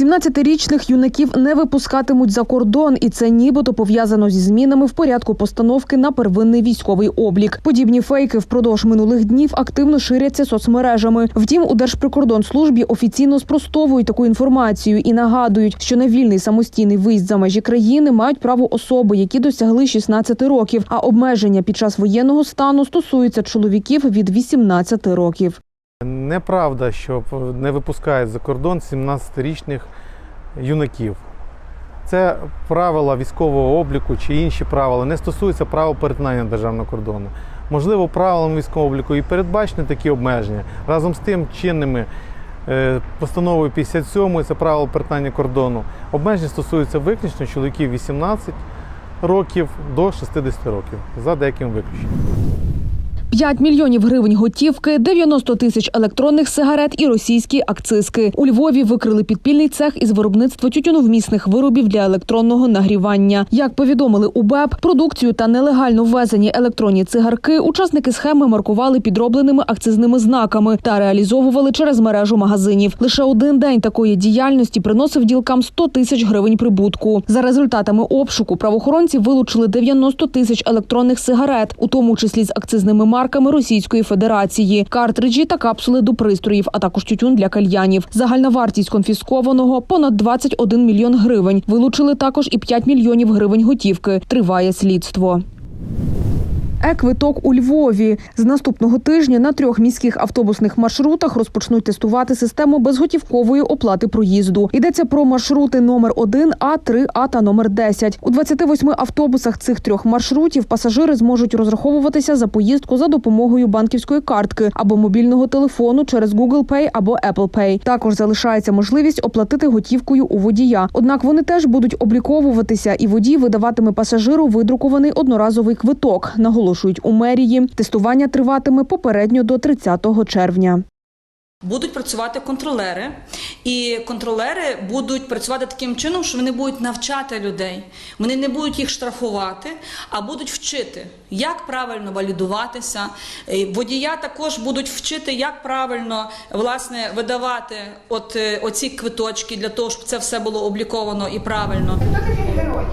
17-річних юнаків не випускатимуть за кордон, і це нібито пов'язано зі змінами в порядку постановки на первинний військовий облік. Подібні фейки впродовж минулих днів активно ширяться соцмережами. Втім, у Держприкордонслужбі офіційно спростовують таку інформацію і нагадують, що на вільний самостійний виїзд за межі країни мають право особи, які досягли 16 років. А обмеження під час воєнного стану стосуються чоловіків від 18 років. Неправда, що не випускають за кордон 17-річних юнаків. Це правила військового обліку чи інші правила не стосуються правил перетинання державного кордону. Можливо, правилами військового обліку і передбачені такі обмеження. Разом з тим, чинними е, постановою 57 це правило перетинання кордону. Обмеження стосуються виключно чоловіків 18 років до 60 років за деяким виключенням. 5 мільйонів гривень готівки, 90 тисяч електронних сигарет і російські акцизки. У Львові викрили підпільний цех із виробництва тютюновмісних виробів для електронного нагрівання. Як повідомили у БЕП, продукцію та нелегально ввезені електронні цигарки учасники схеми маркували підробленими акцизними знаками та реалізовували через мережу магазинів. Лише один день такої діяльності приносив ділкам 100 тисяч гривень прибутку. За результатами обшуку правоохоронці вилучили 90 тисяч електронних сигарет, у тому числі з акцизними марками Російської Федерації, картриджі та капсули до пристроїв, а також тютюн для кальянів. Загальна вартість конфіскованого понад 21 мільйон гривень. Вилучили також і 5 мільйонів гривень готівки. Триває слідство. Е-квиток у Львові з наступного тижня на трьох міських автобусних маршрутах розпочнуть тестувати систему безготівкової оплати проїзду. Йдеться про маршрути номер 1 А, 3 А та номер 10. У 28 автобусах цих трьох маршрутів пасажири зможуть розраховуватися за поїздку за допомогою банківської картки або мобільного телефону через Google Pay або Apple Pay. Також залишається можливість оплатити готівкою у водія. Однак вони теж будуть обліковуватися, і водій видаватиме пасажиру видрукований одноразовий квиток. Наголошують у мерії. Тестування триватиме попередньо до 30 червня. Будуть працювати контролери, і контролери будуть працювати таким чином, що вони будуть навчати людей. Вони не будуть їх штрафувати, а будуть вчити, як правильно валідуватися. Е, Водія також будуть вчити, як правильно власне видавати от е, оці квиточки для того, щоб це все було обліковано і правильно. Герой,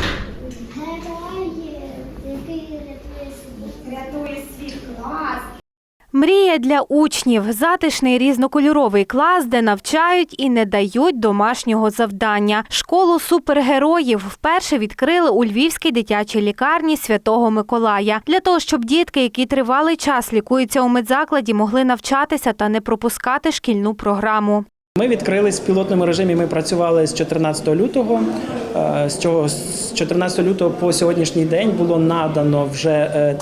Мрія для учнів затишний різнокольоровий клас, де навчають і не дають домашнього завдання. Школу супергероїв вперше відкрили у Львівській дитячій лікарні Святого Миколая для того, щоб дітки, які тривалий час лікуються у медзакладі, могли навчатися та не пропускати шкільну програму. Ми відкрились в пілотному режимі. Ми працювали з 14 лютого. Е, З цього з 14 лютого по сьогоднішній день було надано вже е,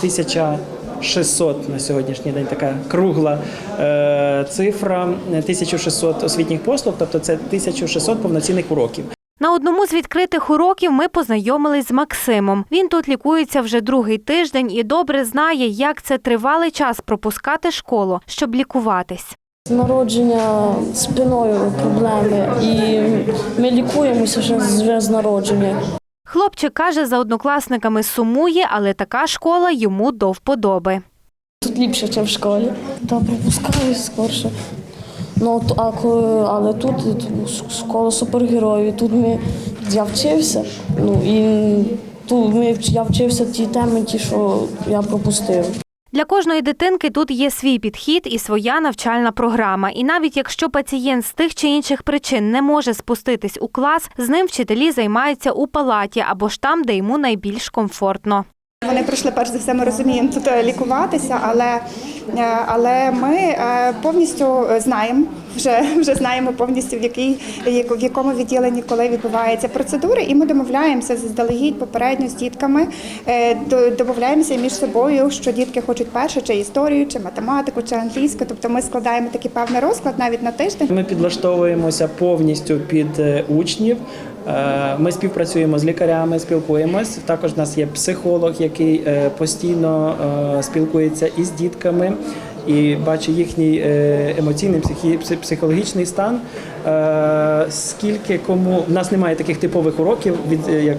1600 на сьогоднішній день така кругла е, цифра 1600 освітніх послуг, тобто це 1600 повноцінних уроків. На одному з відкритих уроків ми познайомились з Максимом. Він тут лікується вже другий тиждень і добре знає, як це тривалий час пропускати школу, щоб лікуватись. З народження спиною проблеми, і ми лікуємося вже з- вже з народження. Хлопчик каже, за однокласниками сумує, але така школа йому до вподоби. Тут ліпше, ніж в школі. Та пропускаю скорше. Ну, а але тут тут школа супергероїв. Тут ми, я вчився. Ну, і тут ми, я вчився ті теми, ті, що я пропустив. Для кожної дитинки тут є свій підхід і своя навчальна програма. І навіть якщо пацієнт з тих чи інших причин не може спуститись у клас, з ним вчителі займаються у палаті або ж там, де йому найбільш комфортно. Вони прийшли перш за все, ми розуміємо тут е, лікуватися, але, е, але ми е, повністю знаємо, вже, вже знаємо повністю в якій в якому відділенні коли відбуваються процедури, і ми домовляємося заздалегідь попередньо з дітками, домовляємося між собою, що дітки хочуть перше, чи історію, чи математику, чи англійську. Тобто ми складаємо такий певний розклад навіть на тиждень. Ми підлаштовуємося повністю під учнів. Е, Ми співпрацюємо з лікарями, спілкуємось. Також в нас є психолог, який е, постійно е, спілкується із дітками і бачить їхній емоційний психологічний стан. Скільки кому в нас немає таких типових уроків від як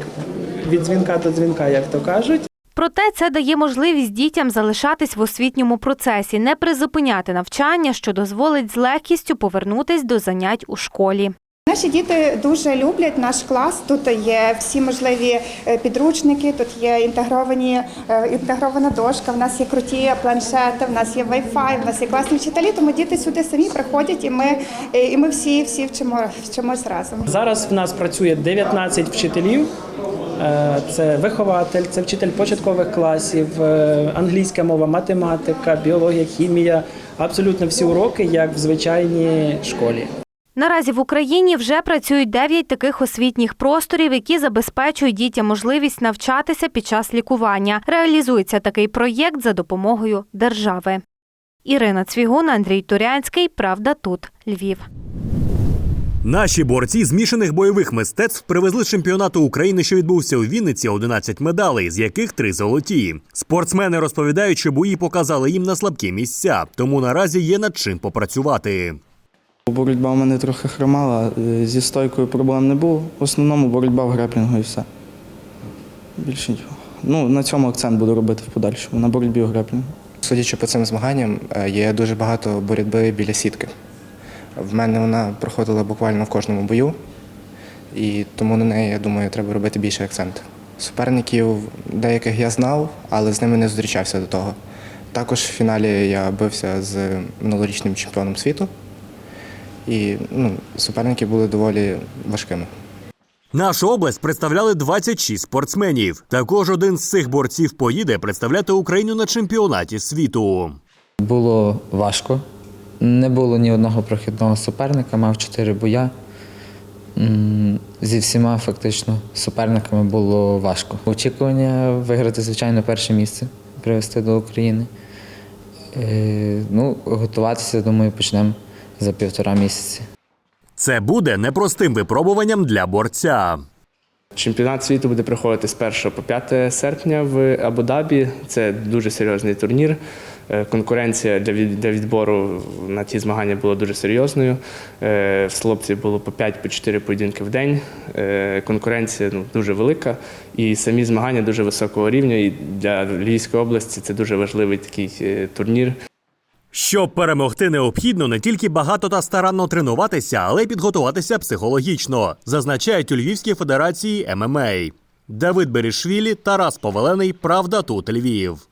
від дзвінка до дзвінка, як то кажуть. Проте це дає можливість дітям залишатись в освітньому процесі, не призупиняти навчання, що дозволить з легкістю повернутись до занять у школі. Наші діти дуже люблять наш клас. Тут є всі можливі е, підручники, тут є інтегровані е, інтегрована дошка. В нас є круті планшети, в нас є Wi-Fi, в нас є класні вчителі. Тому діти сюди самі приходять, і ми е, і ми всі всі вчимо вчимось разом. Зараз в нас працює 19 вчителів. Це вихователь, це вчитель початкових класів, англійська мова, математика, біологія, хімія. Абсолютно всі уроки, як в звичайній школі. Наразі в Україні вже працюють 9 таких освітніх просторів, які забезпечують дітям можливість навчатися під час лікування. Реалізується такий проєкт за допомогою держави. Ірина Цвігун, Андрій Турянський. Правда тут Львів. Наші борці змішаних бойових мистецтв привезли з чемпіонату України, що відбувся у Вінниці, 11 медалей, з яких три золоті. Спортсмени розповідають, що бої показали їм на слабкі місця, тому наразі є над чим попрацювати. Боротьба у мене трохи хромала, е, зі стойкою проблем не було. В основному боротьба в греплінгу і все. Більше нічого. Ну, на цьому акцент буду робити в подальшому, на боротьбі в греплінгу. Судячи по цим змаганням, е, є дуже багато боротьби біля сітки. В мене вона проходила буквально в кожному бою, і тому на неї, я думаю, треба робити більший акцент. Суперників деяких я знав, але з ними не зустрічався до того. Також в фіналі я бився з минулорічним чемпіоном світу, і ну, суперники були доволі важкими. Нашу область представляли 26 спортсменів. Також один з цих борців поїде представляти Україну на чемпіонаті світу. Було важко. Не було ні одного прохідного суперника, мав чотири боя. Зі всіма фактично суперниками було важко. Очікування виграти, звичайно, перше місце, привести до України. Е, Ну, готуватися, думаю, почнемо за півтора місяці. Це буде непростим випробуванням для борця. Чемпіонат світу буде проходити з 1 по 5 серпня в Абу-Дабі. Це дуже серйозний турнір. Е, Конкуренція для від- для відбору на ті змагання була дуже серйозною. Е, В хлопців було по 5-4 поєдинки в день. Е, Конкуренція ну, дуже велика, і самі змагання дуже високого рівня. І для Львівської області це дуже важливий такий турнір. Щоб перемогти, необхідно не тільки багато та старанно тренуватися, але й підготуватися психологічно, зазначають у Львівській федерації ММА. Давид Берішвілі, Тарас Повалений, Правда тут Львів.